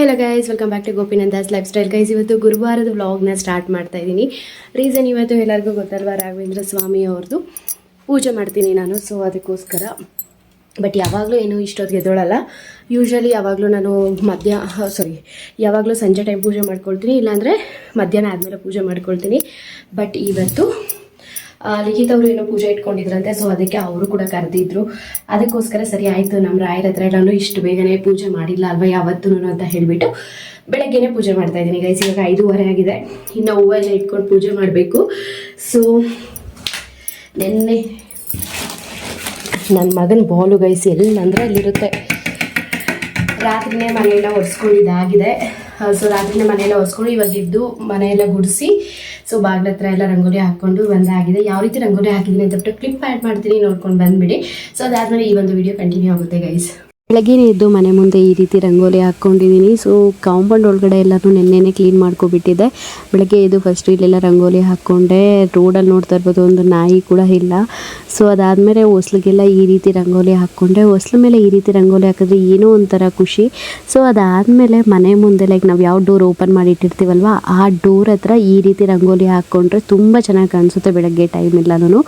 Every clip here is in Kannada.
ಎಲ್ಲ guys welcome back to Gopinandas lifestyle guys ಇವತ್ತು ಗುರುವಾರದ ವ್ಲಾಗ್ನ ಸ್ಟಾರ್ಟ್ ಮಾಡ್ತಾ ಇದ್ದೀನಿ. ರೀಸನ್ ಇವತ್ತು ಎಲ್ಲರಿಗೂ ಗೊತ್ತಲ್ವ, ರಾಘವೇಂದ್ರ ಸ್ವಾಮಿ ಅವ್ರದ್ದು ಪೂಜೆ ಮಾಡ್ತೀನಿ ನಾನು ಸೊ ಅದಕ್ಕೋಸ್ಕರ. ಬಟ್ ಯಾವಾಗಲೂ ಏನು ಇಷ್ಟೊತ್ತಿಗೆ ಎದ್ದೋಳಲ್ಲ. ಯೂಶ್ವಲಿ ಯಾವಾಗಲೂ ನಾನು ಮಧ್ಯ ಸಾರಿ ಯಾವಾಗಲೂ ಸಂಜೆ ಟೈಮ್ ಪೂಜೆ ಮಾಡ್ಕೊಳ್ತೀನಿ, ಇಲ್ಲಾಂದರೆ ಮಧ್ಯಾಹ್ನ ಆದಮೇಲೆ ಪೂಜೆ ಮಾಡ್ಕೊಳ್ತೀನಿ. ಬಟ್ ಇವತ್ತು ಲಿಖಿತ್ ಅವರು ಏನೋ ಪೂಜೆ ಇಟ್ಕೊಂಡಿದ್ರಂತೆ ಸೊ ಅದಕ್ಕೆ ಅವರು ಕೂಡ ಕರೆದಿದ್ರು. ಅದಕ್ಕೋಸ್ಕರ ಸರಿ ಆಯಿತು ನಮ್ಮ ರಾಯರ ಹತ್ರ ನಾನು ಇಷ್ಟು ಬೇಗನೆ ಪೂಜೆ ಮಾಡಿಲ್ಲ ಅಲ್ವಾ ಯಾವತ್ತೂ ಅಂತ ಹೇಳಿಬಿಟ್ಟು ಬೆಳಗ್ಗೆನೆ ಪೂಜೆ ಮಾಡ್ತಾ ಇದ್ದೀನಿ ಗೈಸ್ ಇವಾಗ ಐದೂವರೆ ಆಗಿದೆ. ಇನ್ನು ಹೂವೆಲ್ಲ ಇಟ್ಕೊಂಡು ಪೂಜೆ ಮಾಡಬೇಕು. ಸೊ ನಿನ್ನೆ ನನ್ನ ಮಗನ ಬಾಲು ಗೈಸಿ ಎಲ್ಲಂದ್ರೆ ಅಲ್ಲಿರುತ್ತೆ. ರಾತ್ರಿನೇ ಮನೆಯೆಲ್ಲ ಒರೆಸ್ಕೊಂಡಿದ್ದಾಗಿದೆ. ಸೊ ರಾತ್ರಿನೇ ಮನೆಯೆಲ್ಲ ಒರೆಸ್ಕೊಂಡು ಇವಾಗ ಇದ್ದು ಮನೆಯೆಲ್ಲ ಗುಡಿಸಿ ಸೊ ಬಾಗ್ಲ ಹತ್ರ ಎಲ್ಲ ರಂಗೋಲಿ ಹಾಕ್ಕೊಂಡು ಬಂದಾಗಿದೆ. ಯಾವ ರೀತಿ ರಂಗೋಲಿ ಹಾಕಿದ್ದೀನಿ ಅಂತ ಕ್ಲಿಪ್ ಆ್ಯಡ್ ಮಾಡ್ತೀನಿ ನೋಡ್ಕೊಂಡು ಬಂದ್ಬಿಡಿ. ಸೊ ಅದಾದಮೇಲೆ ಈ ಒಂದು ವಿಡಿಯೋ ಕಂಟಿನ್ಯೂ ಆಗುತ್ತೆ ಗೈಸ್ ಬೆಳಗ್ಗೆನೇ ಎದ್ದು ಮನೆ ಮುಂದೆ ಈ ರೀತಿ ರಂಗೋಲಿ ಹಾಕ್ಕೊಂಡಿದ್ದೀನಿ. ಸೊ ಕಾಂಪೌಂಡ್ ಒಳಗಡೆ ಎಲ್ಲನೂ ನೆನ್ನೆನೆ ಕ್ಲೀನ್ ಮಾಡ್ಕೊಬಿಟ್ಟಿದ್ದೆ. ಬೆಳಗ್ಗೆ ಎದ್ದು ಫಸ್ಟ್ ಇಲ್ಲೆಲ್ಲ ರಂಗೋಲಿ ಹಾಕ್ಕೊಂಡೆ. ರೋಡಲ್ಲಿ ನೋಡ್ತಾ ಇರ್ಬೋದು ಒಂದು ನಾಯಿ ಕೂಡ ಇಲ್ಲ. ಸೊ ಅದಾದಮೇಲೆ ಹೊಸ್ಲಿಗೆಲ್ಲ ಈ ರೀತಿ ರಂಗೋಲಿ ಹಾಕ್ಕೊಂಡೆ. ಹೊಸ್ಲ ಮೇಲೆ ಈ ರೀತಿ ರಂಗೋಲಿ ಹಾಕಿದ್ರೆ ಏನೋ ಒಂಥರ ಖುಷಿ. ಸೊ ಅದಾದಮೇಲೆ ಮನೆ ಮುಂದೆ ಲೈಕ್ ನಾವು ಯಾವ ಡೋರ್ ಓಪನ್ ಮಾಡಿ ಇಟ್ಟಿರ್ತೀವಲ್ವ ಆ ಡೋರ್ ಹತ್ರ ಈ ರೀತಿ ರಂಗೋಲಿ ಹಾಕ್ಕೊಂಡ್ರೆ ತುಂಬ ಚೆನ್ನಾಗಿ ಕಾಣಿಸುತ್ತೆ ಬೆಳಗ್ಗೆ ಟೈಮ್ ಎಲ್ಲನೂ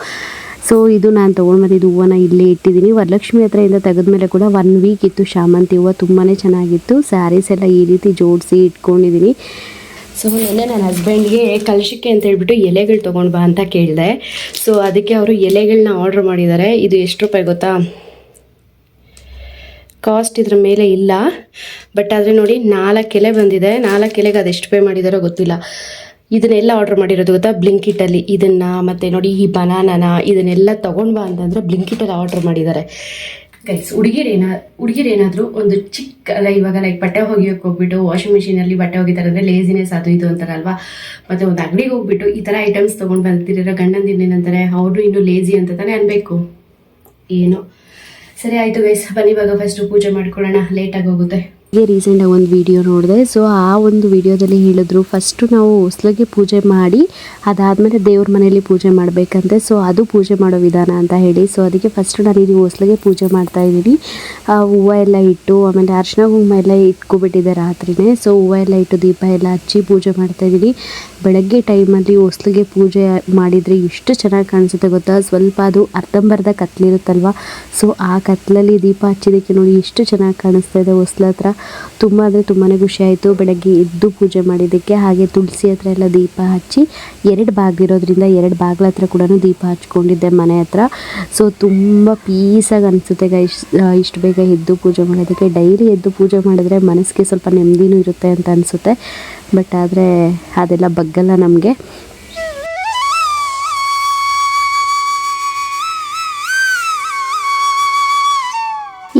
ಸೊ ಇದು ನಾನು ತೊಗೊಂಡು ಬಂದಿದ್ದು ಹೂವನ್ನ ಇಲ್ಲೇ ಇಟ್ಟಿದ್ದೀನಿ. ವರಲಕ್ಷ್ಮಿ ಹತ್ರದಿಂದ ತೆಗೆದ್ಮೇಲೆ ಕೂಡ ಒನ್ ವೀಕ್ ಇತ್ತು. ಶಾಮಂತಿ ಹೂವು ತುಂಬಾ ಚೆನ್ನಾಗಿತ್ತು. ಸ್ಯಾರೀಸ್ ಎಲ್ಲ ಈ ರೀತಿ ಜೋಡಿಸಿ ಇಟ್ಕೊಂಡಿದ್ದೀನಿ ಸೊ ನಿನ್ನೆ ನನ್ನ ಹಸ್ಬೆಂಡ್ಗೆ ಕಲಶಕ್ಕೆ ಅಂತ ಹೇಳ್ಬಿಟ್ಟು ಎಲೆಗಳು ತೊಗೊಂಡು ಬಾ ಅಂತ ಕೇಳಿದೆ. ಸೊ ಅದಕ್ಕೆ ಅವರು ಎಲೆಗಳನ್ನ ಆರ್ಡ್ರ್ ಮಾಡಿದ್ದಾರೆ ಇದು ಎಷ್ಟು ರೂಪಾಯಿ ಗೊತ್ತಾ? ಕಾಸ್ಟ್ ಇದ್ರ ಮೇಲೆ ಇಲ್ಲ. ಬಟ್ ಆದರೆ ನೋಡಿ ನಾಲ್ಕು ಎಲೆ ಬಂದಿದೆ. ನಾಲ್ಕು ಎಲೆಗೆ ಅದೆಷ್ಟು ಪೇ ಮಾಡಿದಾರೋ ಗೊತ್ತಿಲ್ಲ. ಇದನ್ನೆಲ್ಲ ಆರ್ಡರ್ ಮಾಡಿರೋದು ಗೊತ್ತಾ? ಬ್ಲಿಂಕಿಟಲ್ಲಿ ಇದನ್ನು ಮತ್ತು ನೋಡಿ, ಈ ಬನಾನನ ಇದನ್ನೆಲ್ಲ ತಗೊಂಡ್ ಬಾ ಅಂತಂದರೆ ಬ್ಲಿಂಕಿಟಲ್ಲಿ ಆರ್ಡರ್ ಮಾಡಿದ್ದಾರೆ. ಗೈಸ್ ಹುಡುಗಿರೇನ ಏನ ಹುಡುಗಿರು ಏನಾದರೂ ಒಂದು ಚಿಕ್ಕ ಅಲ್ಲ ಇವಾಗ ಲೈಕ್ ಬಟ್ಟೆ ಒಗಿಯೋಕೆ ಹೋಗ್ಬಿಟ್ಟು ವಾಷಿಂಗ್ ಮಿಷಿನಲ್ಲಿ ಬಟ್ಟೆ ಒಗಿತಾರೆ ಅಂದರೆ ಲೇಸಿನೆಸ್ ಅದು ಇದು ಅಂತಾರಲ್ವಾ? ಮತ್ತು ಒಂದು ಅಂಗಡಿಗೆ ಹೋಗ್ಬಿಟ್ಟು ಈ ಥರ ಐಟಮ್ಸ್ ತೊಗೊಂಡು ಬಂದಿರೋ ಗಂಡಂದಿನೇನಂತಾರೆ ಅವರು ಇನ್ನೂ ಲೇಜಿ ಅಂತ ತಾನೇ ಅನ್ಬೇಕು. ಏನು. ಸರಿ, ಆಯಿತು ಗೈಸ್ ಬನ್ನಿ ಇವಾಗ ಫಸ್ಟ್ ಪೂಜೆ ಮಾಡ್ಕೊಳ್ಳೋಣ. ಲೇಟಾಗಿ ಹೋಗುತ್ತೆ. ಹೀಗೆ ರೀಸೆಂಟಾಗಿ ಒಂದು ವಿಡಿಯೋ ನೋಡಿದೆ. ಸೊ ಆ ಒಂದು ವಿಡಿಯೋದಲ್ಲಿ ಹೇಳಿದ್ರು ಫಸ್ಟು ನಾವು ಹೊಸ್ಲಿಗೆ ಪೂಜೆ ಮಾಡಿ, ಅದಾದಮೇಲೆ ದೇವ್ರ ಮನೆಯಲ್ಲಿ ಪೂಜೆ ಮಾಡಬೇಕಂತೆ. ಸೊ ಅದು ಪೂಜೆ ಮಾಡೋ ವಿಧಾನ ಅಂತ ಹೇಳಿ. ಸೊ ಅದಕ್ಕೆ ಫಸ್ಟ್ ನಾನು ಇದು ಹೊಸ್ಲಿಗೆ ಪೂಜೆ ಮಾಡ್ತಾ ಇದ್ದೀನಿ. ಹೂವು ಎಲ್ಲ ಇಟ್ಟು, ಆಮೇಲೆ ಅರ್ಶಿನ ಕುಂಕುಮ ಎಲ್ಲ ಇಟ್ಕೊಬಿಟ್ಟಿದೆ ರಾತ್ರಿನೇ. ಸೊ ಹೂವು ಎಲ್ಲ ಇಟ್ಟು ದೀಪ ಎಲ್ಲ ಹಚ್ಚಿ ಪೂಜೆ ಮಾಡ್ತಾ ಇದ್ದೀನಿ. ಬೆಳಗ್ಗೆ ಟೈಮಲ್ಲಿ ಹೊಸ್ಲಿಗೆ ಪೂಜೆ ಮಾಡಿದರೆ ಎಷ್ಟು ಚೆನ್ನಾಗಿ ಕಾಣಿಸುತ್ತೆ ಗೊತ್ತಾ? ಸ್ವಲ್ಪ ಅದು ಅರ್ಧಂಬರ್ಧ ಕತ್ಲಿರುತ್ತಲ್ವ? ಸೊ ಆ ಕತ್ಲಲ್ಲಿ ದೀಪ ಹಚ್ಚಿದ್ದಕ್ಕೆ ನೋಡಿ ಎಷ್ಟು ಚೆನ್ನಾಗಿ ಕಾಣಿಸ್ತಾ ಇದೆ ಹೊಸ್ಲ ಹತ್ರ. ತುಂಬ ಅಂದರೆ ತುಂಬಾ ಖುಷಿ ಆಯಿತು. ಬೆಳಗ್ಗೆ ಎದ್ದು ಪೂಜೆ ಮಾಡಿದ್ದಕ್ಕೆ ಹಾಗೆ ತುಳಸಿ ಹತ್ರ ಎಲ್ಲ ದೀಪ ಹಚ್ಚಿ ಎರಡು ಬಾಗಿಲಿರೋದ್ರಿಂದ ಎರಡು ಬಾಗಿಲ ಹತ್ರ ಕೂಡ ದೀಪ ಹಚ್ಕೊಂಡಿದ್ದೆ ಮನೆ ಹತ್ರ. ಸೊ ತುಂಬ ಪೀಸಾಗಿ ಅನಿಸುತ್ತೆ ಗೈಸ್ ಇಷ್ಟು ಬೇಗ ಎದ್ದು ಪೂಜೆ ಮಾಡೋದಕ್ಕೆ. ಡೈಲಿ ಎದ್ದು ಪೂಜೆ ಮಾಡಿದ್ರೆ ಮನಸ್ಸಿಗೆ ಸ್ವಲ್ಪ ನೆಮ್ಮದಿನೂ ಇರುತ್ತೆ ಅಂತ ಅನಿಸುತ್ತೆ. ಬಟ್ ಆದರೆ ಅದೆಲ್ಲ ಬಗ್ಗಲ್ಲ ನಮಗೆ.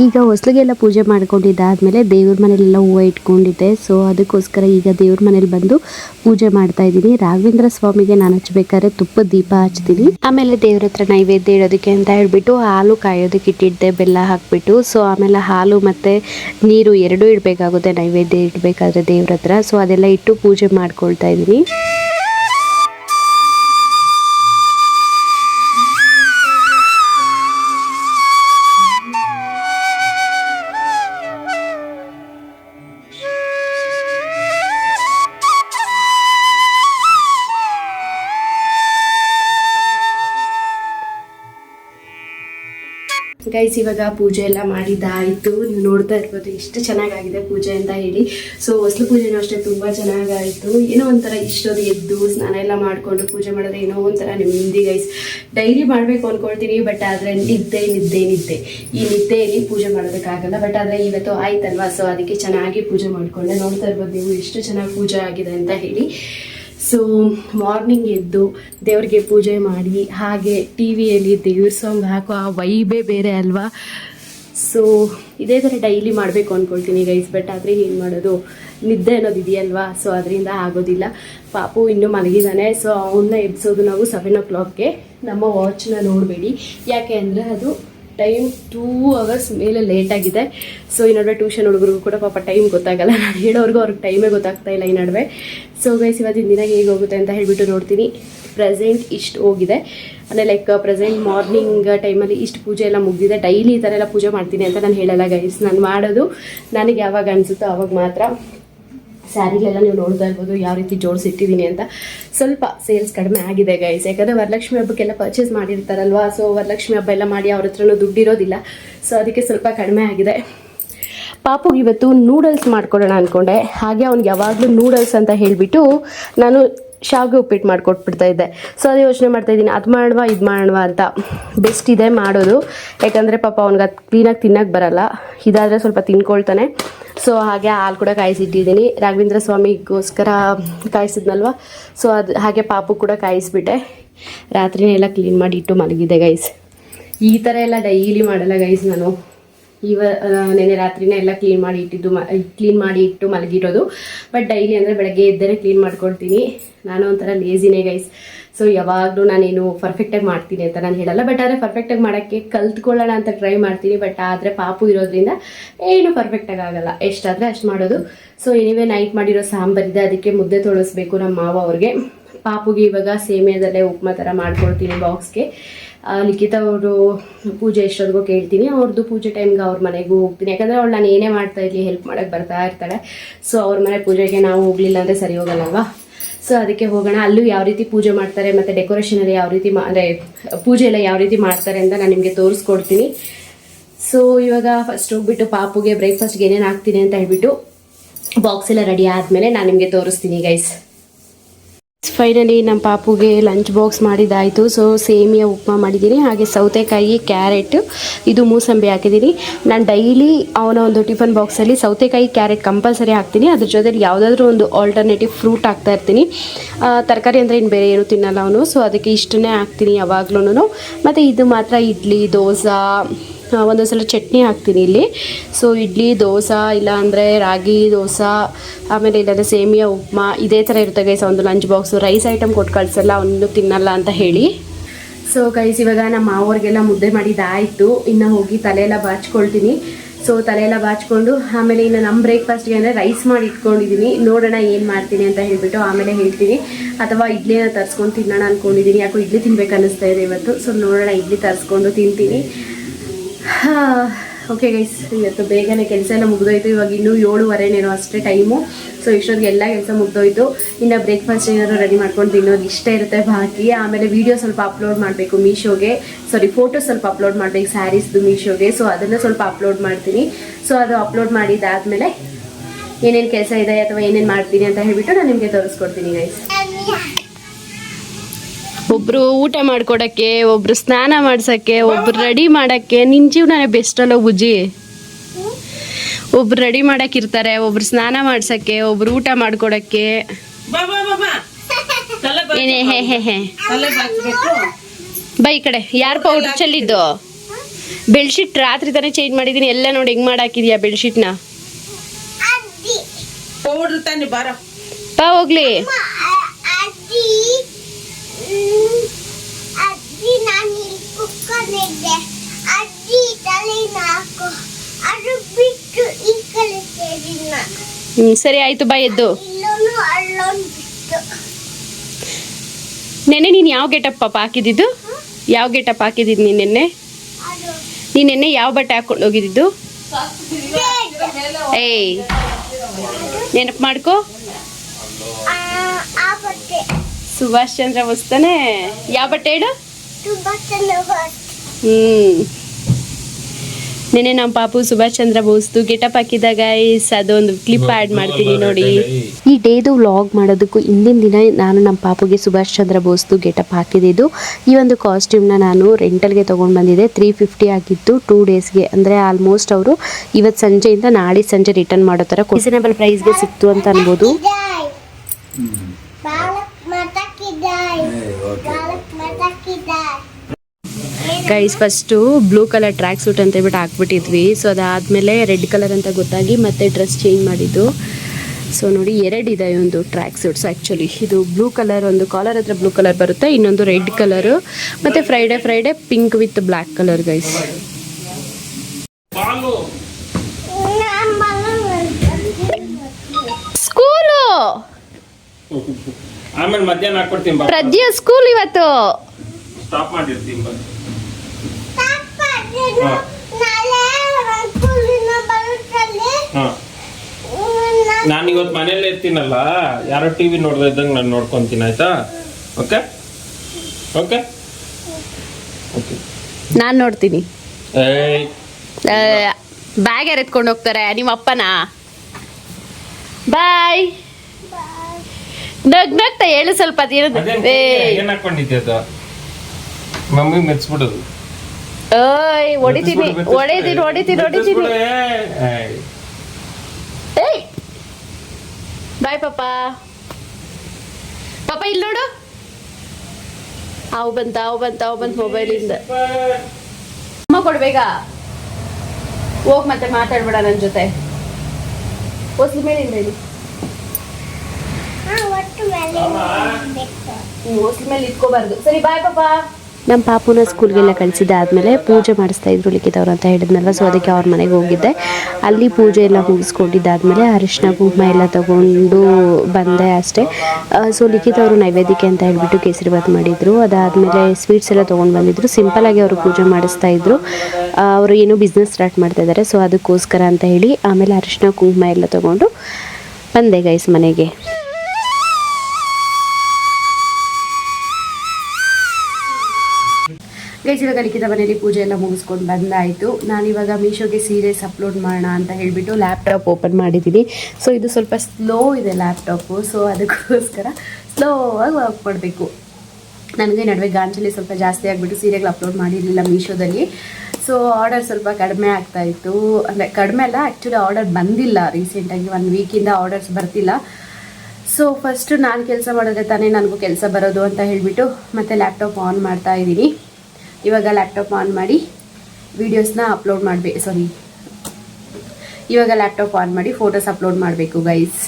ಈಗ ಹೊಸ್ಲಿಗೆಲ್ಲ ಪೂಜೆ ಮಾಡ್ಕೊಂಡಿದ್ದಾದ್ಮೇಲೆ ದೇವ್ರ ಮನೇಲೆಲ್ಲ ಹೂವು ಇಟ್ಕೊಂಡಿದ್ದೆ. ಸೊ ಅದಕ್ಕೋಸ್ಕರ ಈಗ ದೇವ್ರ ಮನೇಲಿ ಬಂದು ಪೂಜೆ ಮಾಡ್ತಾ ಇದ್ದೀನಿ. ರಾಘವೇಂದ್ರ ಸ್ವಾಮಿಗೆ ನಾನು ಹಚ್ಬೇಕಾದ್ರೆ ತುಪ್ಪ, ದೀಪ ಹಚ್ತೀನಿ. ಆಮೇಲೆ ದೇವ್ರ ಹತ್ರ ನೈವೇದ್ಯ ಇಡೋದಕ್ಕೆ ಅಂತ ಹೇಳ್ಬಿಟ್ಟು ಹಾಲು ಕಾಯೋದಕ್ಕೆ ಇಟ್ಟಿದ್ದೆ, ಬೆಲ್ಲ ಹಾಕ್ಬಿಟ್ಟು. ಸೊ ಆಮೇಲೆ ಹಾಲು ಮತ್ತು ನೀರು ಎರಡೂ ಇಡಬೇಕಾಗುತ್ತೆ, ನೈವೇದ್ಯ ಇಡಬೇಕಾದ್ರೆ ದೇವ್ರ ಹತ್ರ. ಸೊ ಅದೆಲ್ಲ ಇಟ್ಟು ಪೂಜೆ ಮಾಡ್ಕೊಳ್ತಾ ಇದ್ದೀನಿ. ಗೈಸ್ ಇವಾಗ ಪೂಜೆ ಎಲ್ಲ ಮಾಡಿದ್ದಾಯಿತು. ನೀವು ನೋಡ್ತಾ ಇರ್ಬೋದು ಎಷ್ಟು ಚೆನ್ನಾಗಾಗಿದೆ ಪೂಜೆ ಅಂತ ಹೇಳಿ. ಸೊ ಹೊಸಲು ಪೂಜೆನೂ ಅಷ್ಟೇ ತುಂಬ ಚೆನ್ನಾಗಾಯಿತು. ಏನೋ ಒಂಥರ ಇಷ್ಟೊಂದು ಎದ್ದು ಸ್ನಾನ ಎಲ್ಲ ಮಾಡಿಕೊಂಡು ಪೂಜೆ ಮಾಡೋದು ಏನೋ ಒಂಥರ ನೆಮ್ಮದಿ ಗೈಸ್ ಡೈಲಿ ಮಾಡಬೇಕು ಅಂದ್ಕೊಳ್ತೀನಿ ಬಟ್ ಆದರೆ ನಿದ್ದೆ ನಿದ್ದೆ ನಿದ್ದೆ. ಈ ನಿದ್ದೆಯಲ್ಲಿ ಪೂಜೆ ಮಾಡೋದಕ್ಕಾಗಲ್ಲ ಬಟ್ ಆದರೆ ಇವತ್ತು ಆಯ್ತಲ್ವಾ? ಸೊ ಅದಕ್ಕೆ ಚೆನ್ನಾಗಿ ಪೂಜೆ ಮಾಡಿಕೊಂಡೆ ನೋಡ್ತಾ ಇರ್ಬೋದು ನೀವು ಎಷ್ಟು ಚೆನ್ನಾಗಿ ಪೂಜೆ ಆಗಿದೆ ಅಂತ ಹೇಳಿ. ಸೊ ಮಾರ್ನಿಂಗ್ ಎದ್ದು ದೇವ್ರಿಗೆ ಪೂಜೆ ಮಾಡಿ, ಹಾಗೆ ಟಿ ವಿಯಲ್ಲಿ ದೇವ್ರ ಸಾಂಗ್ ಹಾಕೋ ಆ ವೈಬೇ ಬೇರೆ ಅಲ್ವಾ? ಸೊ ಇದೇ ಥರ ಡೈಲಿ ಮಾಡಬೇಕು ಅಂದ್ಕೊಳ್ತೀನಿ ಗೈಸ್ ಬಟ್ ಆದರೆ ಏನು ಮಾಡೋದು? ನಿದ್ದೆ ಅನ್ನೋದು ಇದೆಯಲ್ವಾ? ಸೊ ಅದರಿಂದ ಆಗೋದಿಲ್ಲ. ಪಾಪು ಇನ್ನೂ ಮಲಗಿದ್ದಾನೆ ಸೊ ಅವನ್ನ ಎಬ್ಸೋದು ನಾವು ಸೆವೆನ್ ಓ ಕ್ಲಾಕ್ಗೆ ನಮ್ಮ ವಾಚ್ನ ನೋಡಬೇಡಿ. ಯಾಕೆ ಅಂದರೆ ಅದು ಟೈಮ್ ಟೂ ಅವರ್ಸ್ ಮೇಲೆ ಲೇಟ್ ಆಗಿದೆ. ಸೊ ಈ ನಡುವೆ ಟ್ಯೂಷನ್ ಹುಡುಗರಿಗೂ ಕೂಡ ಪಾಪ ಟೈಮ್ ಗೊತ್ತಾಗಲ್ಲ. ನಾನು ಹೇಳೋರ್ಗೂ ಅವ್ರಿಗೆ ಟೈಮೇ ಗೊತ್ತಾಗ್ತಾ ಇಲ್ಲ ಈ ನಡುವೆ. ಸೊ ಗೈಸ್ ಇವತ್ತಿನ ದಿನ ಹೇಗೆ ಹೋಗುತ್ತೆ ಅಂತ ಹೇಳ್ಬಿಟ್ಟು ನೋಡ್ತೀನಿ. ಪ್ರೆಸೆಂಟ್ ಇಷ್ಟು ಹೋಗಿದೆ. ಅಂದರೆ ಲೈಕ್ ಪ್ರೆಸೆಂಟ್ ಮಾರ್ನಿಂಗ್ ಟೈಮಲ್ಲಿ ಇಷ್ಟು ಪೂಜೆ ಎಲ್ಲ ಮುಗಿದಿದೆ. ಡೈಲಿ ಈ ಥರ ಎಲ್ಲ ಪೂಜೆ ಮಾಡ್ತೀನಿ ಅಂತ ನಾನು ಹೇಳಲ್ಲ ಗೈಸ್ ನಾನು ಮಾಡೋದು ನನಗೆ ಯಾವಾಗ ಅನಿಸುತ್ತೋ ಅವಾಗ ಮಾತ್ರ. ಸ್ಯಾರಿಲೆಲ್ಲ ನೀವು ನೋಡ್ತಾ ಇರ್ಬೋದು, ಯಾವ ರೀತಿ ಜೋಡಿಸಿಟ್ಟಿದ್ದೀನಿ ಅಂತ. ಸ್ವಲ್ಪ ಸೇಲ್ಸ್ ಕಡಿಮೆ ಆಗಿದೆ ಗೈಸ್ ಯಾಕಂದರೆ ವರಲಕ್ಷ್ಮಿ ಹಬ್ಬಕ್ಕೆಲ್ಲ ಪರ್ಚೇಸ್ ಮಾಡಿರ್ತಾರಲ್ವಾ? ಸೊ ವರಲಕ್ಷ್ಮಿ ಹಬ್ಬ ಎಲ್ಲ ಮಾಡಿ ಅವ್ರ ಹತ್ರನೂ ದುಡ್ಡಿರೋದಿಲ್ಲ. ಸೊ ಅದಕ್ಕೆ ಸ್ವಲ್ಪ ಕಡಿಮೆ ಆಗಿದೆ. ಪಾಪುಗೆ ಇವತ್ತು ನೂಡಲ್ಸ್ ಮಾಡ್ಕೊಡೋಣ ಅಂದ್ಕೊಂಡೆ ಹಾಗೆ ಅವ್ನಿಗೆ ಯಾವಾಗಲೂ ನೂಡಲ್ಸ್ ಅಂತ ಹೇಳಿಬಿಟ್ಟು ನಾನು ಶಾವಿಗೆ ಉಪ್ಪಿಟ್ಟು ಮಾಡಿಕೊಟ್ಬಿಡ್ತಾ ಇದ್ದೆ ಸೊ ಅದು ಯೋಚನೆ ಮಾಡ್ತಾ ಇದ್ದೀನಿ. ಅದು ಮಾಡುವ, ಇದು ಮಾಡುವ ಅಂತ ಬೆಸ್ಟ್ ಇದೆ ಮಾಡೋದು. ಯಾಕಂದರೆ ಪಾಪ ಅವ್ನಿಗೆ ಅದು ಕ್ಲೀನಾಗಿ ತಿನ್ನಕ್ಕೆ ಬರಲ್ಲ. ಇದಾದರೆ ಸ್ವಲ್ಪ ತಿನ್ಕೊಳ್ತಾನೆ. ಸೊ ಹಾಗೆ ಹಾಲು ಕೂಡ ಕಾಯಿಸಿಟ್ಟಿದ್ದೀನಿ. ರಾಘವೇಂದ್ರ ಸ್ವಾಮಿಗೋಸ್ಕರ ಕಾಯಿಸಿದ್ನಲ್ವ? ಸೊ ಅದು ಹಾಗೆ ಪಾಪು ಕೂಡ ಕಾಯಿಸ್ಬಿಟ್ಟೆ. ರಾತ್ರಿನೇ ಎಲ್ಲ ಕ್ಲೀನ್ ಮಾಡಿ ಇಟ್ಟು ಮಲಗಿದೆ ಗೈಸ್ ಈ ಥರ ಎಲ್ಲ ಡೈಲಿ ಮಾಡಲ್ಲ ಗೈಸ್ ನಾನು. ಇವ ನೆನೆ ರಾತ್ರಿನೇ ಎಲ್ಲ ಕ್ಲೀನ್ ಮಾಡಿ ಇಟ್ಟಿದ್ದು ಕ್ಲೀನ್ ಮಾಡಿ ಇಟ್ಟು ಮಲಗಿರೋದು. ಬಟ್ ಡೈಲಿ ಅಂದರೆ ಬೆಳಗ್ಗೆ ಎದ್ದರೆ ಕ್ಲೀನ್ ಮಾಡ್ಕೊಳ್ತೀನಿ. ನಾನು ಒಂಥರ ಲೇಸಿನೇ ಗೈಸ್ ಸೊ ಯಾವಾಗಲೂ ನಾನೇನು ಪರ್ಫೆಕ್ಟಾಗಿ ಮಾಡ್ತೀನಿ ಅಂತ ನಾನು ಹೇಳಲ್ಲ. ಬಟ್ ಆದರೆ ಪರ್ಫೆಕ್ಟಾಗಿ ಮಾಡೋಕ್ಕೆ ಕಲ್ತ್ಕೊಳ್ಳೋಣ ಅಂತ ಟ್ರೈ ಮಾಡ್ತೀನಿ. ಬಟ್ ಆದರೆ ಪಾಪು ಇರೋದ್ರಿಂದ ಏನು ಪರ್ಫೆಕ್ಟಾಗಿ ಆಗಲ್ಲ. ಎಷ್ಟಾದರೆ ಅಷ್ಟು ಮಾಡೋದು. ಸೊ ಏನಿವೆ ನೈಟ್ ಮಾಡಿರೋ ಸಾಂಬಾರಿದೆ ಅದಕ್ಕೆ ಮುದ್ದೆ ತೊಳಸ್ಬೇಕು ನಮ್ಮ ಮಾವ ಅವ್ರಿಗೆ. ಪಾಪುಗೆ ಇವಾಗ ಸೇಮಿಯಾದಲ್ಲೇ ಉಪ್ಮಾ ಥರ ಮಾಡ್ಕೊಳ್ತೀನಿ ಬಾಕ್ಸ್ಗೆ ಲಿಖಿತ ಅವರು ಪೂಜೆ ಎಷ್ಟೊತ್ತಿಗೂ ಕೇಳ್ತೀನಿ. ಅವ್ರದ್ದು ಪೂಜೆ ಟೈಮ್ಗೆ ಅವ್ರ ಮನೆಗೂ ಹೋಗ್ತೀನಿ. ಯಾಕಂದರೆ ಅವಳು ನಾನು ಏನೇ ಮಾಡ್ತಾ ಇರಲಿ ಹೆಲ್ಪ್ ಮಾಡೋಕ್ಕೆ ಬರ್ತಾ ಇರ್ತಾಳೆ. ಸೊ ಅವ್ರ ಮನೆ ಪೂಜೆಗೆ ನಾವು ಹೋಗಲಿಲ್ಲ ಅಂದರೆ ಸರಿ ಹೋಗಲ್ಲಲ್ವಾ ಸೊ ಅದಕ್ಕೆ ಹೋಗೋಣ. ಅಲ್ಲೂ ಯಾವ ರೀತಿ ಪೂಜೆ ಮಾಡ್ತಾರೆ ಮತ್ತು ಡೆಕೋರೇಷನ್ ಎಲ್ಲ ಯಾವ ರೀತಿ ಅಂದ್ರೆ ಪೂಜೆ ಎಲ್ಲ ಯಾವ ರೀತಿ ಮಾಡ್ತಾರೆ ಅಂತ ನಾನು ನಿಮಗೆ ತೋರಿಸ್ಕೊಡ್ತೀನಿ. ಸೊ ಇವಾಗ ಫಸ್ಟ್ ಹೋಗ್ಬಿಟ್ಟು ಪಾಪುಗೆ ಬ್ರೇಕ್ಫಾಸ್ಟ್ಗೆ ಏನೇನು ಹಾಕ್ತೀನಿ ಅಂತ ಹೇಳ್ಬಿಟ್ಟು ಬಾಕ್ಸ್ ಎಲ್ಲ ರೆಡಿ ಆದಮೇಲೆ ನಾನು ನಿಮಗೆ ತೋರಿಸ್ತೀನಿ ಗೈಸ್ ಫೈನಲಿ ನಮ್ಮ ಪಾಪುಗೆ ಲಂಚ್ ಬಾಕ್ಸ್ ಮಾಡಿದ್ದಾಯಿತು. ಸೊ ಸೇಮಿಯಾ ಉಪ್ಮಾ ಮಾಡಿದ್ದೀನಿ. ಹಾಗೆ ಸೌತೆಕಾಯಿ ಕ್ಯಾರೆಟ್ ಇದು ಮೂಸಂಬಿ ಹಾಕಿದ್ದೀನಿ. ನಾನು ಡೈಲಿ ಅವನ ಒಂದು ಟಿಫನ್ ಬಾಕ್ಸಲ್ಲಿ ಸೌತೆಕಾಯಿ ಕ್ಯಾರೆಟ್ ಕಂಪಲ್ಸರಿ ಹಾಕ್ತೀನಿ. ಅದ್ರ ಜೊತೆಲಿ ಯಾವುದಾದ್ರೂ ಒಂದು ಆಲ್ಟರ್ನೇಟಿವ್ ಫ್ರೂಟ್ ಹಾಕ್ತಾ ಇರ್ತೀನಿ. ತರಕಾರಿ ಅಂದರೆ ಇನ್ನು ಬೇರೆ ಏನು ತಿನ್ನಲ್ಲ ಅವನು. ಸೊ ಅದಕ್ಕೆ ಇಷ್ಟನ್ನೇ ಹಾಕ್ತೀನಿ ಯಾವಾಗ್ಲೂ ಮತ್ತು ಇದು ಮಾತ್ರ ಇಡ್ಲಿ, ದೋಸೆ ಒಂದೊಂದು ಸಲ ಚಟ್ನಿ ಹಾಕ್ತೀನಿ ಇಲ್ಲಿ. ಸೊ ಇಡ್ಲಿ, ದೋಸೆ, ಇಲ್ಲಾಂದರೆ ರಾಗಿ, ದೋಸೆ, ಆಮೇಲೆ ಇಲ್ಲಾಂದರೆ ಸೇಮಿಯಾ, ಉಪ್ಮಾ, ಇದೇ ಥರ ಇರುತ್ತೆ ಗೈಸ್ ಒಂದು ಲಂಚ್ ಬಾಕ್ಸು ರೈಸ್ ಐಟಮ್ ಕೊಟ್ಟು ಕಳಿಸಲ್ಲ ಅವನು ತಿನ್ನಲ್ಲ ಅಂತ ಹೇಳಿ. ಸೊ ಗೈಸ್ ಇವಾಗ ನಮ್ಮ ಮಾವರಿಗೆಲ್ಲ ಮುದ್ದೆ ಮಾಡಿದ್ದಾಯಿತು ಇನ್ನು ಹೋಗಿ ತಲೆಯೆಲ್ಲ ಬಾಚ್ಕೊಳ್ತೀನಿ. ಸೊ ತಲೆಯೆಲ್ಲ ಬಾಚ್ಕೊಂಡು, ಆಮೇಲೆ ಇನ್ನು ನಮ್ಮ ಬ್ರೇಕ್ಫಾಸ್ಟ್ಗೆ ಅಂದರೆ ರೈಸ್ ಮಾಡಿ ಇಟ್ಕೊಂಡಿದ್ದೀನಿ ನೋಡೋಣ ಏನು ಮಾಡ್ತೀನಿ ಅಂತ ಹೇಳಿಬಿಟ್ಟು ಆಮೇಲೆ ಹೇಳ್ತೀನಿ. ಅಥವಾ ಇಡ್ಲಿನ ತರಿಸ್ಕೊಂಡು ತಿನ್ನೋಣ ಅಂದ್ಕೊಂಡಿದ್ದೀನಿ ಯಾಕೋ ಇಡ್ಲಿ ತಿನ್ಬೇಕು ಅನ್ನಿಸ್ತಾ ಇದೆ ಇವತ್ತು. ಸೊ ನೋಡೋಣ, ಇಡ್ಲಿ ತರಿಸ್ಕೊಂಡು ತಿಂತೀನಿ. ಓಕೆ ಗೈಸ್ ಇವತ್ತು ಬೇಗನೆ ಕೆಲಸ ಎಲ್ಲ ಮುಗಿದೋಯ್ತು. ಇವಾಗ ಇನ್ನೂ ಏಳುವರೆನೇನೋ ಅಷ್ಟೇ ಟೈಮು ಸೊ ಇಷ್ಟೊತ್ತಿಗೆ ಎಲ್ಲ ಕೆಲಸ ಮುಗ್ದೋಯ್ತು. ಇನ್ನು ಬ್ರೇಕ್ಫಾಸ್ಟ್ ಏನಾದ್ರು ರೆಡಿ ಮಾಡ್ಕೊಂಡು ತಿನ್ನೋದು ಇಷ್ಟ ಇರುತ್ತೆ ಬಾಕಿ. ಆಮೇಲೆ ವೀಡಿಯೋ ಸ್ವಲ್ಪ ಅಪ್ಲೋಡ್ ಮಾಡಬೇಕು ಮೀಶೋಗೆ. ಸಾರಿ ಫೋಟೋ ಸ್ವಲ್ಪ ಅಪ್ಲೋಡ್ ಮಾಡಬೇಕು ಸ್ಯಾರೀಸ್ದು ಮೀಶೋಗೆ. ಸೊ ಅದನ್ನು ಸ್ವಲ್ಪ ಅಪ್ಲೋಡ್ ಮಾಡ್ತೀನಿ. ಸೊ ಅದು ಅಪ್ಲೋಡ್ ಮಾಡಿದ್ದಾದಮೇಲೆ ಏನೇನು ಕೆಲಸ ಇದೆ ಅಥವಾ ಏನೇನು ಮಾಡ್ತೀನಿ ಅಂತ ಹೇಳಿಬಿಟ್ಟು ನಾನು ನಿಮಗೆ ತೋರಿಸ್ಕೊಡ್ತೀನಿ ಗೈಸ್ ಒಬ್ರು ಊಟ ಮಾಡ್ಕೊಡಕ್ಕೆ ಒಬ್ರು ಸ್ನಾನ ಮಾಡ್ಸಕ್ಕೆ ಒಬ್ರು ರೆಡಿ ಮಾಡಕ್ಕೆ ನಿನ್ ಜೀವನನೇ ಬೆಸ್ಟ್ ಅಲ್ಲೋ ಬುಜ್ಜಿ. ಒಬ್ರು ರೆಡಿ ಮಾಡಕ್ ಇರ್ತಾರೆ ಒಬ್ರು ಸ್ನಾನ ಮಾಡ್ಸಕ್ಕೆ ಒಬ್ರು ಊಟ ಮಾಡ್ಕೊಡಕ್ಕೆ. ಬೈ ಈ ಕಡೆ ಯಾರು ಪೌಡರ್ ಚೆಲ್ಲಿದ್ದು. ಬೆಡ್ಶೀಟ್ ರಾತ್ರಿ ತಾನೇ ಚೇಂಜ್ ಮಾಡಿದೀನಿ ಎಲ್ಲ ನೋಡಿ ಹೆಂಗ್ ಮಾಡಾಕಿದ್ಯಾ ಬೆಡ್ಶೀಟ್ನ? ಪೌಡರ್ ತಾನೆ ಬಾರ. ಪಾ ಹೋಗ್ಲಿ. ಅಜ್ಜಿ ನಾನು ಇಲ್ಲಿ ಕುತ್ಕೊಂಡಿದ್ದೆ ಅಜ್ಜಿ ತಲೆ ನಾಕು. ಅದು ಬಿಟ್ಟು ಈ ಕಡೆ ಸೇರಿನ ಹ್ಮ್ ಸರಿ ಆಯ್ತು ಬಾ ಎದ್ದು. ಇಲ್ಲೂ ಅಲ್ಲೊಂದು ಬಿಟ್ಟು. ನೆನ್ನೆ ನೀನು ಯಾವ ಗೆಟಪ್ ಪಾಪ ಹಾಕಿದ್ದು ಯಾವ ಗೆಟಪ್ ಹಾಕಿದ್ದು ನೀನು ನೆನ್ನೆ? ನೀನ್ ನೀನು ನೆನ್ನೆ ಯಾವ ಬಟ್ಟೆ ಹಾಕೊಂಡು ಹೋಗಿದ್ದು ಏಯ್. ನೆನಪು ಮಾಡ್ಕೋ. ಸುಭಾಷ್ ಚಂದ್ರ ಬೋಸ್ ತಾನೇ ಯಾವ ಬಟ್ಟೆ ಹೇಳು? ಹ್ಮ್. ನೆನೆ ನಮ್ಮ ಪಾಪು ಸುಭಾಷ್ ಚಂದ್ರ ಬೋಸ್ದು ಗೆಟಪ್ ಹಾಕಿದಾಗ ಇಸ್ ಅದೊಂದು ಕ್ಲಿಪ್ ಆ್ಯಡ್ ಮಾಡ್ತೀನಿ ನೋಡಿ. ಈ ಡೇದು ವ್ಲಾಗ್ ಮಾಡೋದಕ್ಕೂ ಹಿಂದಿನ ದಿನ ನಾನು ನಮ್ಮ ಪಾಪುಗೆ ಸುಭಾಷ್ ಚಂದ್ರ ಬೋಸ್ದು ಗೆಟಪ್ ಹಾಕಿದ್ದು. ಈ ಒಂದು ಕಾಸ್ಟ್ಯೂಮ್ನ ನಾನು ರೆಂಟಲ್ಗೆ ತೊಗೊಂಡು ಬಂದಿದ್ದೆ. ತ್ರೀ ಫಿಫ್ಟಿ ಆಗಿತ್ತು ಟೂ ಡೇಸ್ಗೆ ಅಂದರೆ ಆಲ್ಮೋಸ್ಟ್ ಅವರು ಇವತ್ತು ಸಂಜೆಯಿಂದ ನಾಳೆ ಸಂಜೆ ರಿಟರ್ನ್ ಮಾಡೋ ಥರ ರೀಸನೇಬಲ್ ಪ್ರೈಸ್ಗೆ ಸಿಕ್ತು ಅಂತ ಅನ್ಬೋದು. Guys first blue colour track suit ಅಂತ ಹೇಳ್ಬಿಟ್ಟು ಹಾಕ್ಬಿಟ್ಟಿದ್ವಿ. ಸೊ ಅದಾದಮೇಲೆ ರೆಡ್ ಕಲರ್ ಅಂತ ಗೊತ್ತಾಗಿ ಮತ್ತೆ ಡ್ರೆಸ್ ಚೇಂಜ್ ಮಾಡಿದ್ದು. ಸೊ ನೋಡಿ, ಎರಡು ಇದೆ ಒಂದು ಟ್ರ್ಯಾಕ್ ಸೂಟ್ಸ್ ಆ್ಯಕ್ಚುಲಿ ಇದು ಬ್ಲೂ ಕಲರ್ ಒಂದು ಕಾಲರ್ ಹತ್ರ ಬ್ಲೂ ಕಲರ್ ಬರುತ್ತೆ, ಇನ್ನೊಂದು ರೆಡ್ ಕಲರು ಮತ್ತು Friday Friday pink with black colour guys school ಆಮೇಲೆ ಮಧ್ಯಾಹ್ನ ಹಾಕೊಡ್ತೀನಿ ಬಾ ಪ್ರಜ್ಞೆ ಸ್ಕೂಲ್ ಇವತ್ತು. ಸ್ಟಾಪ್ ಮಾಡಿರ್ತೀನಿ ಬಾ ನೀನು ಇವತ್ತು ಮನೇಲಿ ಇರ್ತೀನಲ್ಲ ಯಾರೋ ಟಿವಿ ನೋಡ್ದೆ ಇದ್ದಂಗೆ ನಾನು ನೋಡ್ಕೊತೀನಿ ಆಯ್ತಾ? ಓಕೆ ಓಕೆ ಓಕೆ ನಾನು ನೋಡ್ತೀನಿ. ಬ್ಯಾಗ್ ಯಾರು ಎತ್ಕೊಂಡು ಹೋಗ್ತಾರೆ? ನಿಮ್ಮ ಅಪ್ಪನ? ಬಾಯ್ ನಗ್ ನಗ್ತಾ ಹೇಳು ಸ್ವಲ್ಪ ಅದೇನದು ಅದೇನ್ ಏ. ಏನ್ ಹಾಕೊಂಡಿದ್ದೆ ಅದು ಮಮ್ಮಿ ಮೆಚ್ಬಿಡೋದು. ಓಯ್ ಹೊಡಿತೀನಿ ಹೊಡಿತೀನಿ ಹೊಡಿತೀನಿ ಹೊಡಿತೀನಿ. ಏಯ್. ಬಾಯ್ ಪಾಪ ಪಾಪ ಇಲ್ಲಿ ನೋಡು. ಅವು ಬಂತ ಅವು ಬಂತ ಅವು ಬಂತ ಮೊಬೈಲಿಂದ. ಅಮ್ಮ ಕೊಡ್ಬೇಗ ಹೋಗ್ ಮತ್ತೆ ಮಾತಾಡ್ಬೇಡ ನನ್ನ ಜೊತೆ. ಹೊಸ್ಲು ಮೇಲಿಂದ ಹೇಳಿ ಹಾ, ಒಟ್ಟು ಮೇಲೆ ಬೇಕು. ನೀವು ಹೊಸ್ಲು ಮೇಲೆ ಇಟ್ಕೋಬಾರ್ದು. ಸರಿ ಬಾಯ್ ಪಾಪ. ನಮ್ಮ ಪಾಪುನ ಸ್ಕೂಲ್ಗೆಲ್ಲ ಕಳಿಸಿದ್ದಾದ್ಮೇಲೆ ಪೂಜೆ ಮಾಡಿಸ್ತಾ ಇದ್ರು ಲಿಖಿತವ್ರು ಅಂತ ಹೇಳಿದ್ನಲ್ವ ಸೊ ಅದಕ್ಕೆ ಅವ್ರ ಮನೆಗೆ ಹೋಗಿದ್ದೆ. ಅಲ್ಲಿ ಪೂಜೆ ಎಲ್ಲ ಮುಗಿಸ್ಕೊಂಡಿದ್ದಾದ್ಮೇಲೆ ಅರಿಶಿನ ಕುಂಕುಮ ಎಲ್ಲ ತಗೊಂಡು ಬಂದೆ ಅಷ್ಟೇ. ಸೊ ಲಿಖಿತ ಅವರು ನೈವೇದ್ಯಕ್ಕೆ ಅಂತ ಹೇಳಿಬಿಟ್ಟು ಕೇಸರಿಬಾತ್ ಮಾಡಿದ್ರು. ಅದಾದಮೇಲೆ ಸ್ವೀಟ್ಸ್ ಎಲ್ಲ ತೊಗೊಂಡು ಬಂದಿದ್ರು. ಸಿಂಪಲಾಗಿ ಆಗಿ ಅವರು ಪೂಜೆ ಮಾಡಿಸ್ತಾ ಇದ್ರು. ಅವರು ಏನೋ ಬಿಸ್ನೆಸ್ ಸ್ಟಾರ್ಟ್ ಮಾಡ್ತಾ ಇದ್ದಾರೆ ಸೊ ಅದಕ್ಕೋಸ್ಕರ ಅಂತ ಹೇಳಿ ಆಮೇಲೆ ಅರಿಶಿನ ಕುಂಕುಮ ಎಲ್ಲ ತಗೊಂಡು ಬಂದೆ ಗೈಸ್ ಮನೆಗೆ. ಗೈಸ್ ಇವಾಗ ಲಿಖಿತ ಮನೇಲಿ ಪೂಜೆ ಎಲ್ಲ ಮುಗಿಸ್ಕೊಂಡು ಬಂದಾಯಿತು. ನಾನಿವಾಗ ಮೀಶೋಗೆ ಸೀರೆಸ್ ಅಪ್ಲೋಡ್ ಮಾಡೋಣ ಅಂತ ಹೇಳಿಬಿಟ್ಟು ಲ್ಯಾಪ್ಟಾಪ್ ಓಪನ್ ಮಾಡಿದ್ದೀನಿ. ಸೊ ಇದು ಸ್ವಲ್ಪ ಸ್ಲೋ ಇದೆ ಲ್ಯಾಪ್ಟಾಪು. ಸೊ ಅದಕ್ಕೋಸ್ಕರ ಸ್ಲೋ ಆಗಿ ವರ್ಕ್ ಮಾಡಬೇಕು. ನನಗೆ ನಡುವೆ ಗಾಂಜಲಿ ಸ್ವಲ್ಪ ಜಾಸ್ತಿ ಆಗಿಬಿಟ್ಟು ಸೀರೆಗಳು ಅಪ್ಲೋಡ್ ಮಾಡಿರಲಿಲ್ಲ ಮೀಶೋದಲ್ಲಿ. ಸೊ ಆರ್ಡರ್ ಸ್ವಲ್ಪ ಕಡಿಮೆ ಆಗ್ತಾ ಇತ್ತು. ಅಂದರೆ ಕಡಿಮೆ ಅಲ್ಲ ಆ್ಯಕ್ಚುಲಿ ಆರ್ಡರ್ ಬಂದಿಲ್ಲ ರೀಸೆಂಟಾಗಿ. ಒನ್ ವೀಕಿಂದ ಆರ್ಡರ್ಸ್ ಬರ್ತಿಲ್ಲ. ಸೊ ಫಸ್ಟು ನಾನು ಕೆಲಸ ಮಾಡಿದ್ರೆ ತಾನೇ ನನಗೂ ಕೆಲಸ ಬರೋದು ಅಂತ ಹೇಳಿಬಿಟ್ಟು ಮತ್ತೆ ಲ್ಯಾಪ್ಟಾಪ್ ಆನ್ ಮಾಡ್ತಾ ಇದ್ದೀನಿ. ಇವಾಗ ಲ್ಯಾಪ್ಟಾಪ್ ಆನ್ ಮಾಡಿ ವೀಡಿಯೋಸ್ನ ಅಪ್ಲೋಡ್ ಮಾಡಬೇಕು ಸಾರಿ ಇವಾಗ ಲ್ಯಾಪ್ಟಾಪ್ ಆನ್ ಮಾಡಿ ಫೋಟೋಸ್ ಅಪ್ಲೋಡ್ ಮಾಡಬೇಕು ಗೈಸ್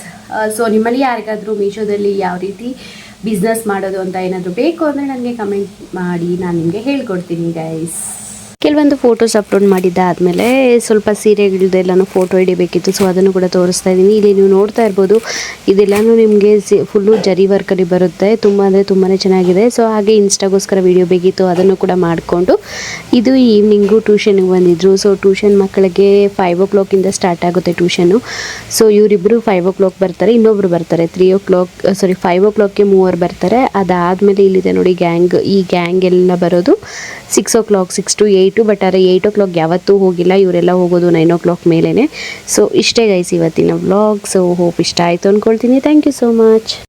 ಸೊ ನಿಮ್ಮಲ್ಲಿ ಯಾರಿಗಾದರೂ ಮೀಶೋದಲ್ಲಿ ಯಾವ ರೀತಿ ಬಿಸ್ನೆಸ್ ಮಾಡೋದು ಅಂತ ಏನಾದರೂ ಬೇಕು ಅಂದರೆ ನನಗೆ ಕಮೆಂಟ್ ಮಾಡಿ, ನಾನು ನಿಮಗೆ ಹೇಳ್ಕೊಡ್ತೀನಿ ಗೈಸ್ ಕೆಲವೊಂದು ಫೋಟೋಸ್ ಅಪ್ಲೋಡ್ ಮಾಡಿದ್ದಾದಮೇಲೆ ಸ್ವಲ್ಪ ಸೀರೆಗಳದ್ದೆಲ್ಲನೂ ಫೋಟೋ ಹಿಡಿಬೇಕಿತ್ತು. ಸೊ ಅದನ್ನು ಕೂಡ ತೋರಿಸ್ತಾ ಇದ್ದೀನಿ. ಇಲ್ಲಿ ನೀವು ನೋಡ್ತಾ ಇರ್ಬೋದು, ಇದೆಲ್ಲನೂ ನಿಮಗೆ ಫುಲ್ಲು ಜರಿ ವರ್ಕಲ್ಲಿ ಬರುತ್ತೆ. ತುಂಬ ಅಂದರೆ ತುಂಬಾ ಚೆನ್ನಾಗಿದೆ. ಸೊ ಹಾಗೆ ಇನ್ಸ್ಟಾಗೋಸ್ಕರ ವಿಡಿಯೋ ಬೇಕಿತ್ತು, ಅದನ್ನು ಕೂಡ ಮಾಡಿಕೊಂಡು ಇದು ಈವ್ನಿಂಗು ಟ್ಯೂಷನ್ಗೆ ಬಂದಿದ್ರು. ಸೊ ಟ್ಯೂಷನ್ ಮಕ್ಕಳಿಗೆ ಫೈವ್ ಓ ಕ್ಲಾಕಿಂದ ಸ್ಟಾರ್ಟ್ ಆಗುತ್ತೆ ಟ್ಯೂಷನು ಸೊ ಇವರಿಬ್ಬರು ಫೈವ್ ಓ ಕ್ಲಾಕ್ ಬರ್ತಾರೆ, ಇನ್ನೊಬ್ರು ಬರ್ತಾರೆ. Three o'clock sorry five ಓ ಕ್ಲಾಕ್ಗೆ ಮೂವರು ಬರ್ತಾರೆ. ಅದಾದಮೇಲೆ ಇಲ್ಲಿದೆ ನೋಡಿ ಗ್ಯಾಂಗ್ ಈ ಗ್ಯಾಂಗ್ ಎಲ್ಲ ಬರೋದು six o'clock six to eight but ಆದರೆ ಏಯ್ಟ್ ಓ ಕ್ಲಾಕ್ ಯಾವತ್ತೂ ಹೋಗಿಲ್ಲ. ಇವರೆಲ್ಲ ಹೋಗೋದು ನೈನ್ ಓ ಕ್ಲಾಕ್ ಮೇಲೇ ಸೊ ಇಷ್ಟೇ ಗೈಸ್ ಇವತ್ತಿನ ವ್ಲಾಗ್ ಸೊ ಹೋಪ್ ಇಷ್ಟ ಆಯಿತು ಅಂದ್ಕೊಳ್ತೀನಿ ಥ್ಯಾಂಕ್ ಯು ಸೋ ಮಚ್